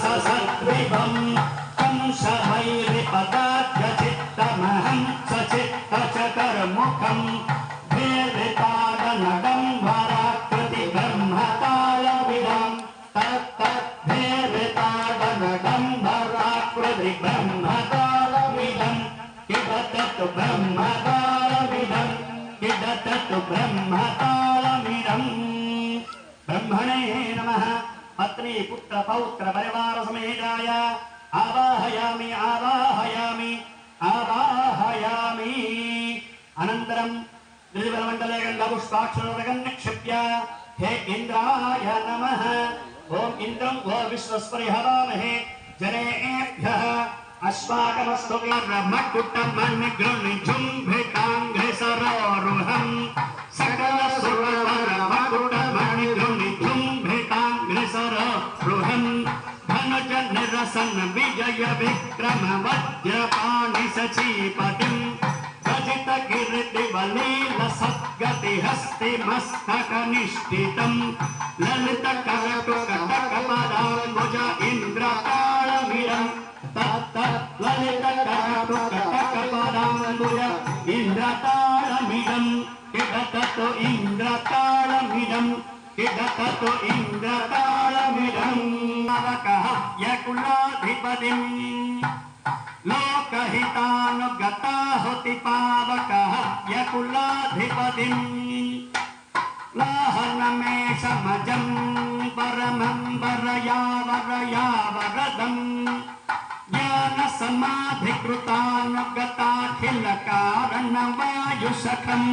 ससद्विभम्। कंसभैरिपदाद्यचित्तमहं सचित्तचकर्मुखम् भेदिताडनडम्बराकृति ब्रह्मतालविदम् तत्तद्भेदिताडनडम्बराकृति ब्रह्मतालविदम् किबततु ब्रह्मतालविदम् किबततु ब्रह्मतालमिदम् ब्रह्मणे नमः పత్ని పుత్ర పౌత్ర పరివార సమేతాయ. ఆవాహయామి ఆవాహయామి ఆవాహయామి. అనంతరం గిరిజలమండలే గంధపుష్పాక్షరోగం నిక్షిప్య. హే ఇంద్రాయ నమ. ఓం ఇంద్రం ఓ విశ్వస్పరిహరామహే జనేభ్య. అశ్వాకమస్తు బ్రహ్మకుట్టం నిగ్రం జుం बृहन धनज निरसन विजय विक्रम वज्रपाणी सचीपतिं गजित कीर्ति बलील सद्गति हस्ति मस्तक निष्ठित ललित कटुक टकपदाम्बुज ललित इन्द्र ताळमिदम् किडततु इन्द्र ताळमिदम् नवकः यकुलाधिपतिम् लोकहितानुगता हुति पावकः यकुलाधिपतिम् लाहनमे समजम् परमं वरया वरया वरदम् ज्ञानसमाधिकृतानुगताखिलकारणवायुसखम्